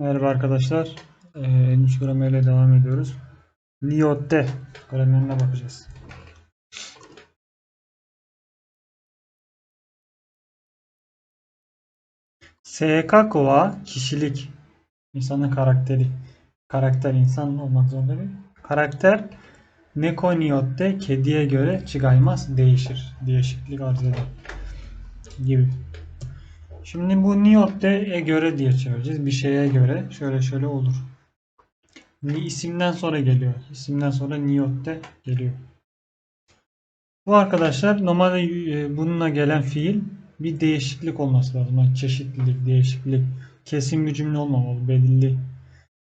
Merhaba arkadaşlar. Ee, endüstri gramerle devam ediyoruz. Liotte gramerine bakacağız. Wa kişilik. İnsanın karakteri. Karakter insan olmak zorunda değil. Karakter neko ni yotte kediye göre çıgaymaz değişir. Değişiklik arz eder. Gibi. Şimdi bu niyotte'ye göre diye çevireceğiz. Bir şeye göre şöyle şöyle olur. İsimden sonra geliyor. İsimden sonra niyotte geliyor. Bu arkadaşlar normalde e, bununla gelen fiil bir değişiklik olması lazım. Yani çeşitlilik, değişiklik. Kesin bir cümle olmamalı. Belirli.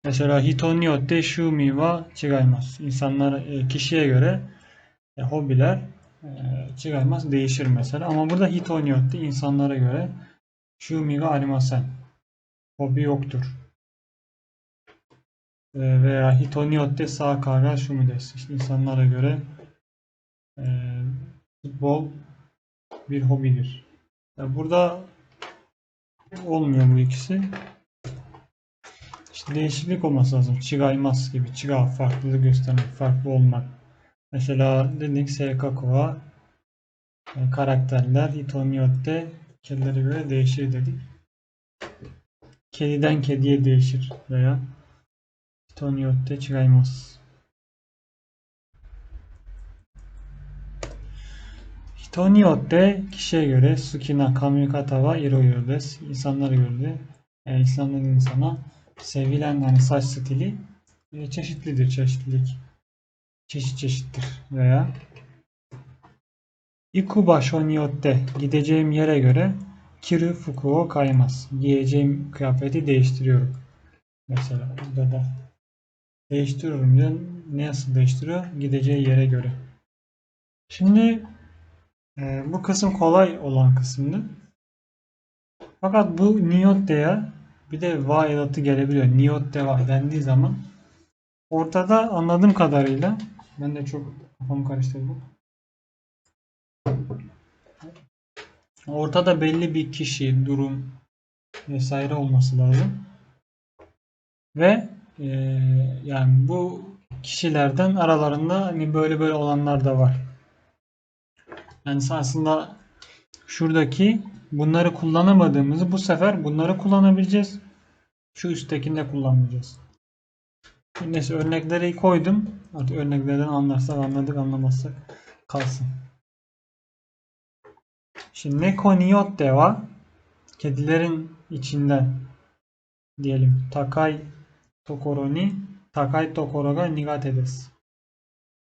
Mesela hito niyotte shumi wa chigaimasu. İnsanlar e, kişiye göre e, hobiler e, chigaimasu değişir mesela. Ama burada hito niyotte insanlara göre shumi ga arimasen. Hobi yoktur. E, veya hito niyotte saka ga shumi desu. İşte insanlara göre e, futbol bir hobidir. Yani burada olmuyor bu ikisi. İşte değişiklik olması lazım. Çigaymas gibi. Çıga farklılık göstermek, farklı olmak. Mesela dedik wa e, karakterler Hitoniyotte kedilere göre değişir dedik. Kediden kediye değişir veya Hitoniyotte çigaymas. Hitoniyotte kişiye göre sukina kamikata wa iroiro desu. İnsanlara göre de yani insandan insana sevilen yani saç stili e, çeşitlidir. Çeşitlilik çeşit çeşittir veya Iku basho ni yotte gideceğim yere göre kiru fuku o kaymaz. Giyeceğim kıyafeti değiştiriyorum. Mesela burada da değiştiriyorum diyor. Ne nasıl değiştiriyor? Gideceği yere göre. Şimdi e, bu kısım kolay olan kısımdı. Fakat bu niyotte'ye bir de va edatı gelebiliyor. Niyotte va dendiği zaman ortada anladığım kadarıyla ben de çok kafamı karıştırdım. Ortada belli bir kişi, durum vesaire olması lazım. Ve e, yani bu kişilerden aralarında hani böyle böyle olanlar da var. Yani aslında şuradaki bunları kullanamadığımızı bu sefer bunları kullanabileceğiz. Şu üsttekini de kullanmayacağız. Neyse örnekleri koydum. Artık örneklerden anlarsak anladık anlamazsak kalsın. Şimdi neko niyotte wa kedilerin içinden diyelim takai tokoro ni takai tokoro ga nigate desu.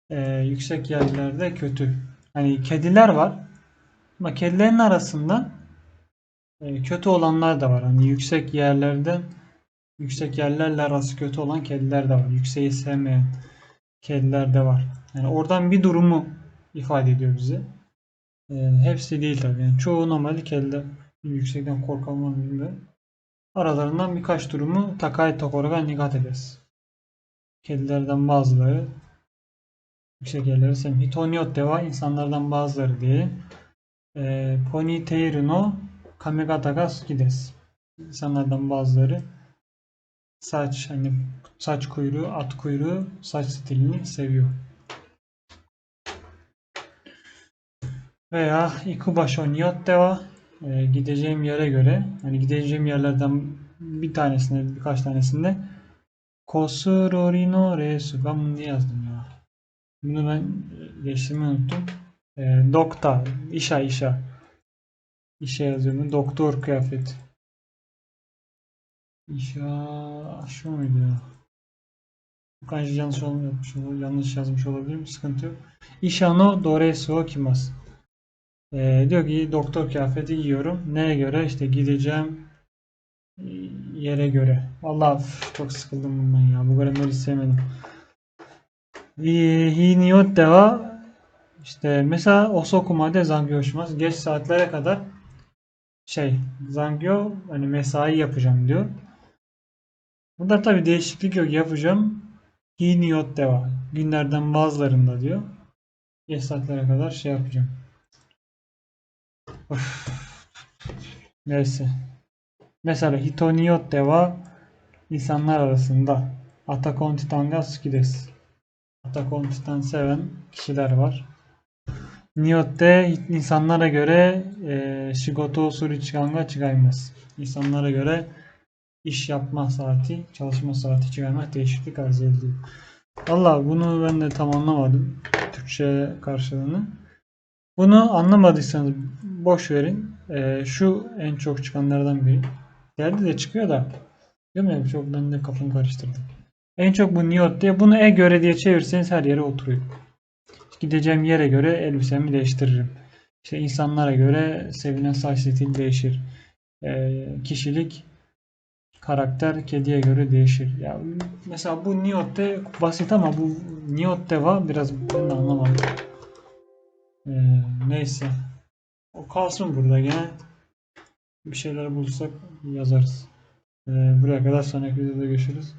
Ee, yüksek yerlerde kötü. Hani kediler var. Ama kedilerin arasında e, kötü olanlar da var. Hani yüksek yerlerden yüksek yerlerle arası kötü olan kediler de var. Yükseği sevmeyen kediler de var. Yani oradan bir durumu ifade ediyor bize. E, hepsi değil tabii. Yani çoğu normalde kediler yüksekten korkan bilmiyorum. Aralarından birkaç durumu Takai Tokoro'ga nigat ederiz. Kedilerden bazıları yüksek yerleri sevmiyor. Hitonyotte wa insanlardan bazıları diye. E, Ponytail no kamegata ga suki desu. İnsanlardan bazıları saç hani saç kuyruğu, at kuyruğu, saç stilini seviyor. Veya ikubasho niyotte wa e, gideceğim yere göre hani gideceğim yerlerden bir tanesinde birkaç tanesinde Kosurori no resu ben bunu niye yazdım ya? Bunu ben geçtirmeyi unuttum. E, dokta, işa işa. İşe yazıyorum. Doktor kıyafet. İşa şu muydu ya? Kanji yanlış olmuş, yanlış yazmış olabilirim. Sıkıntı yok. İşano doresu kimas. Ee, diyor ki doktor kıyafeti giyiyorum. Neye göre? İşte gideceğim yere göre. Vallahi çok sıkıldım bundan ya. Bu grameri sevmedim. Hiniyotte wa işte mesela osokumade zangyo hoşmaz. Geç saatlere kadar şey zangyo hani mesai yapacağım diyor. Burada tabi değişiklik yok. Yapacağım. Hiniyotte wa günlerden bazılarında diyor. Geç saatlere kadar şey yapacağım. Neyse. Mesela hito niyotte wa insanlar arasında Atakon Titan ga suki desu. Atakon Titan seven kişiler var. Niyotte insanlara göre e, shigoto o suru chikan ga chigaimasu. İnsanlara göre iş yapma saati, çalışma saati çıkarmak değişiklik arz ediyor. Valla bunu ben de tam anlamadım. Türkçe karşılığını. Bunu anlamadıysanız boş verin. Ee, şu en çok çıkanlardan biri. Geldi de çıkıyor da. Mi? Çok ben de kafamı karıştırdım. En çok bu niyot diye. Bunu e göre diye çevirseniz her yere oturuyor. Gideceğim yere göre elbisemi değiştiririm. İşte insanlara göre sevilen saç stili değişir. Ee, kişilik karakter kediye göre değişir. Ya mesela bu Niyot'te basit ama bu Niyot'te var biraz ben de anlamadım. Neyse. O kalsın burada gene. Bir şeyler bulursak yazarız. Ee, buraya kadar sonraki videoda görüşürüz.